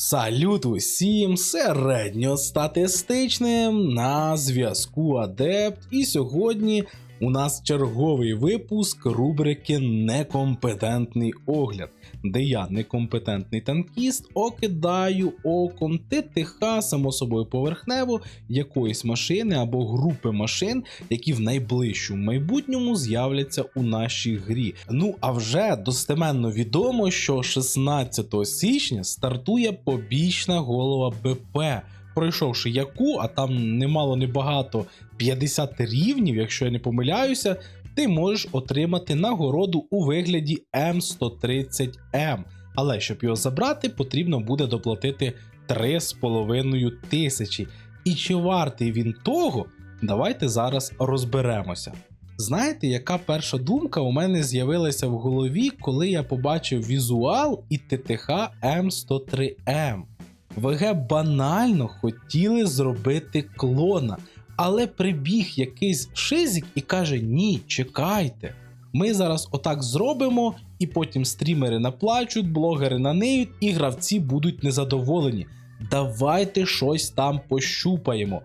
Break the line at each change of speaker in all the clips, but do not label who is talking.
Салют усім середньостатистичним на зв'язку Адепт. І сьогодні у нас черговий випуск рубрики Некомпетентний огляд, де я, некомпетентний танкіст, окидаю оком ТТХ, само собою поверхнево, якоїсь машини або групи машин, які в найближчому майбутньому з'являться у нашій грі. Ну а вже достеменно відомо, що 16 січня стартує побічна голова БП. Пройшовши яку, а там немало небагато 50 рівнів, якщо я не помиляюся, ти можеш отримати нагороду у вигляді М130М. Але щоб його забрати, потрібно буде доплатити 3,5 тисячі. І чи вартий він того, давайте зараз розберемося. Знаєте, яка перша думка у мене з'явилася в голові, коли я побачив візуал і ТТХ М103М? ВГ банально хотіли зробити клона, але прибіг якийсь шизик і каже: Ні, чекайте. Ми зараз отак зробимо, і потім стрімери наплачуть, блогери наниють, і гравці будуть незадоволені. Давайте щось там пощупаємо.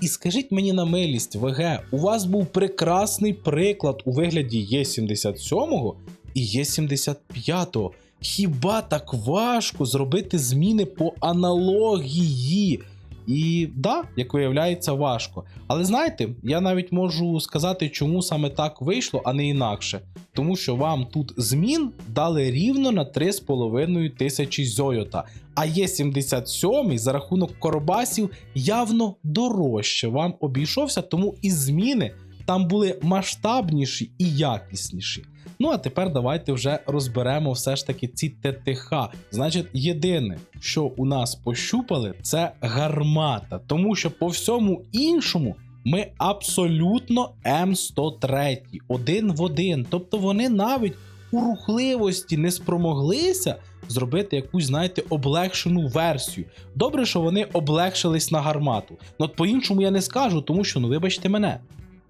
І скажіть мені на милість, ВГ, у вас був прекрасний приклад у вигляді Є77 і Є75. Хіба так важко зробити зміни по аналогії? І да, як виявляється, важко. Але знаєте, я навіть можу сказати, чому саме так вийшло, а не інакше. Тому що вам тут змін дали рівно на 3,5 тисячі зойота. А є 77 за рахунок коробасів явно дорожче вам обійшовся, тому і зміни там були масштабніші і якісніші. Ну а тепер давайте вже розберемо все ж таки ці ТТХ. Значить, єдине, що у нас пощупали, це гармата, тому що по всьому іншому. Ми абсолютно М103, один в один. Тобто вони навіть у рухливості не спромоглися зробити якусь, знаєте, облегшену версію. Добре, що вони облегшились на гармату. Ну от по-іншому я не скажу, тому що, ну вибачте мене,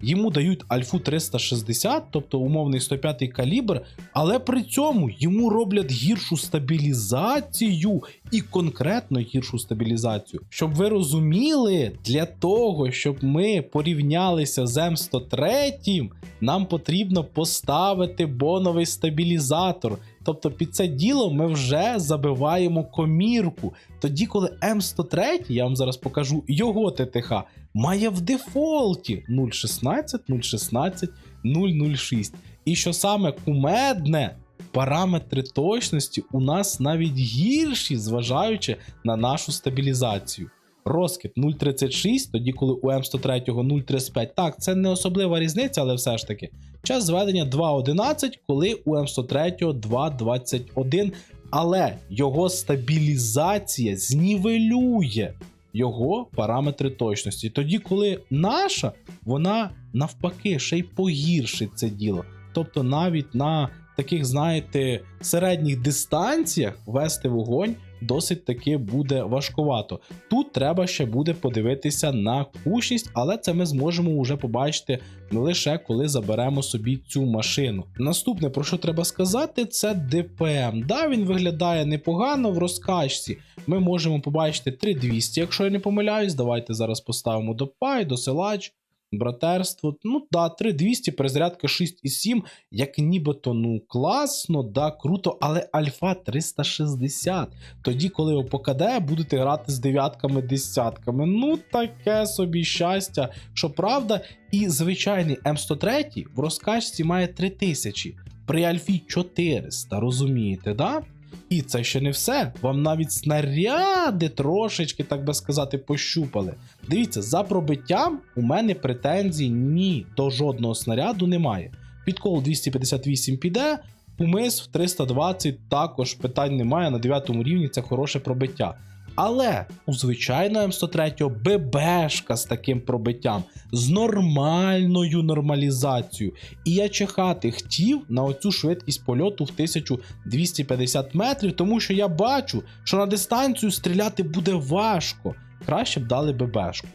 йому дають альфу 360, тобто умовний 105 калібр, але при цьому йому роблять гіршу стабілізацію і конкретно гіршу стабілізацію. Щоб ви розуміли, для того, щоб ми порівнялися з М103, нам потрібно поставити боновий стабілізатор. Тобто під це діло ми вже забиваємо комірку. Тоді, коли М103, я вам зараз покажу його ТТХ, має в дефолті 0.16, 0.16, 0.06. І що саме кумедне, параметри точності у нас навіть гірші, зважаючи на нашу стабілізацію. Розкид 0.36, тоді коли у М103 0.35. Так, це не особлива різниця, але все ж таки. Час зведення 2.11, коли у М103 2.21. Але його стабілізація знівелює його параметри точності. Тоді, коли наша, вона навпаки ще й погіршить це діло. Тобто навіть на таких, знаєте, середніх дистанціях вести вогонь досить таки буде важкувато. Тут треба ще буде подивитися на кущність, але це ми зможемо вже побачити лише коли заберемо собі цю машину. Наступне, про що треба сказати, це ДПМ. Да, він виглядає непогано в розкачці. Ми можемо побачити 3200, якщо я не помиляюсь. Давайте зараз поставимо до пай, досилач. Братерство, ну да, 3200, перезарядка 6,7, як нібито ну класно, да, круто, але альфа 360. Тоді, коли ви покаде, будете грати з дев'ятками, десятками. Ну, таке собі щастя, що правда. І звичайний М103 в розкачці має 3000, при альфі 400, розумієте, да? І це ще не все. Вам навіть снаряди трошечки, так би сказати, пощупали. Дивіться, за пробиттям у мене претензій ні до жодного снаряду немає. Підкол 258 піде, умис в 320 також питань немає. На 9 рівні це хороше пробиття. Але у звичайного М103 ББшка з таким пробиттям, з нормальною нормалізацією. І я чекати хотів на оцю швидкість польоту в 1250 метрів, тому що я бачу, що на дистанцію стріляти буде важко. Краще б дали ББшку.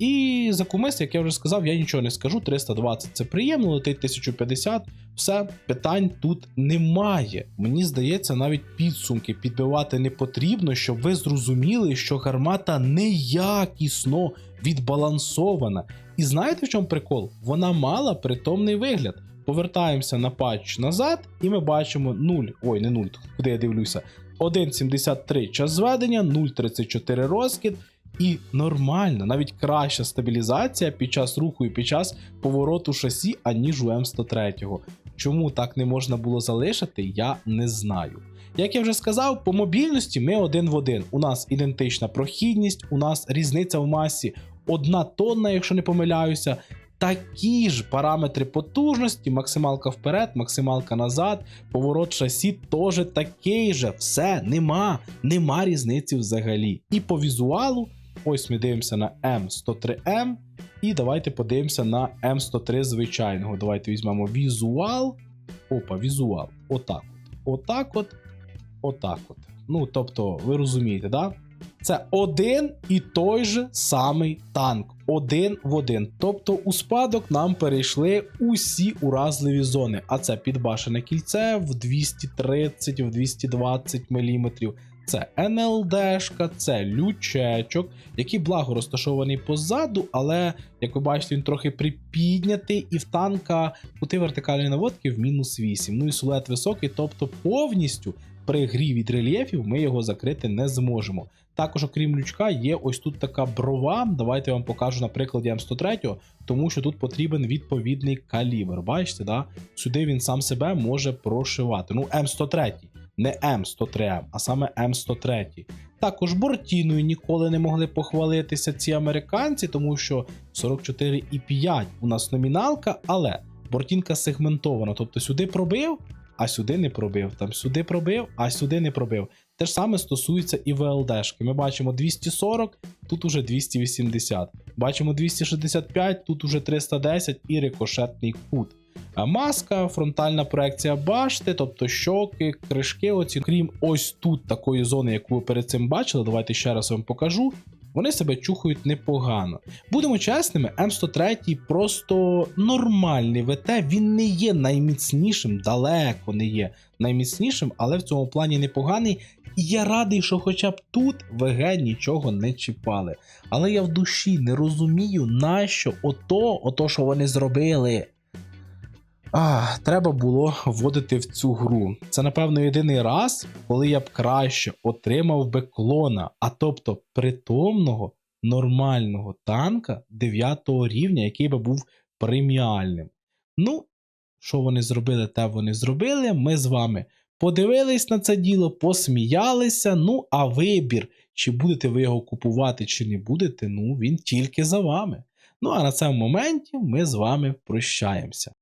І за кумис, як я вже сказав, я нічого не скажу. 320 це приємно, летить 1050. Все, питань тут немає. Мені здається, навіть підсумки підбивати не потрібно, щоб ви зрозуміли, що гармата неякісно відбалансована. І знаєте в чому прикол? Вона мала притомний вигляд. Повертаємося на патч назад, і ми бачимо 0, ой, не 0, куди я дивлюся. 1.73 час зведення, 0.34 розкид. І нормально, навіть краща стабілізація під час руху і під час повороту шасі, аніж у М103. Чому так не можна було залишити, я не знаю. Як я вже сказав, по мобільності ми один в один. У нас ідентична прохідність, у нас різниця в масі одна тонна, якщо не помиляюся. Такі ж параметри потужності, максималка вперед, максималка назад, поворот шасі теж такий же. Все, нема, нема різниці взагалі. І по візуалу, ось ми дивимося на М103М, і давайте подивимося на М103 звичайного. Давайте візьмемо візуал. Опа, візуал. Отак. от. Отак от. Отак от. Ну, тобто, ви розумієте, да? Це один і той же самий танк. Один в один. Тобто у спадок нам перейшли усі уразливі зони. А це підбашене кільце в 230 в 220 мм. Це НЛДшка, це лючечок, який благо розташований позаду, але, як ви бачите, він трохи припіднятий, і в танка кути вертикальної наводки в мінус 8. Ну і сулет високий, тобто повністю при грі від рельєфів ми його закрити не зможемо. Також, окрім лючка, є ось тут така брова. Давайте я вам покажу на прикладі М103, тому що тут потрібен відповідний калібр. Бачите, да? сюди він сам себе може прошивати. Ну, М103, не М103М, а саме М103. Також бортіною ніколи не могли похвалитися ці американці, тому що 44,5 у нас номіналка, але бортінка сегментована, тобто сюди пробив. А сюди не пробив, там сюди пробив, а сюди не пробив. Те ж саме стосується і ВЛДшки. Ми бачимо 240, тут уже 280. Бачимо 265, тут уже 310 і рикошетний кут. Маска, фронтальна проекція башти, тобто щоки, кришки, оці, крім ось тут такої зони, яку ви перед цим бачили, давайте ще раз вам покажу. Вони себе чухають непогано. Будемо чесними, М103 просто нормальний ВТ, він не є найміцнішим, далеко не є найміцнішим, але в цьому плані непоганий. І я радий, що хоча б тут ВГ нічого не чіпали. Але я в душі не розумію, нащо ото, ото що вони зробили. А, треба було вводити в цю гру. Це, напевно, єдиний раз, коли я б краще отримав би клона, а тобто притомного нормального танка 9 рівня, який би був преміальним. Ну, що вони зробили, те вони зробили. Ми з вами подивились на це діло, посміялися. Ну, а вибір, чи будете ви його купувати, чи не будете, ну він тільки за вами. Ну а на цьому моменті ми з вами прощаємося.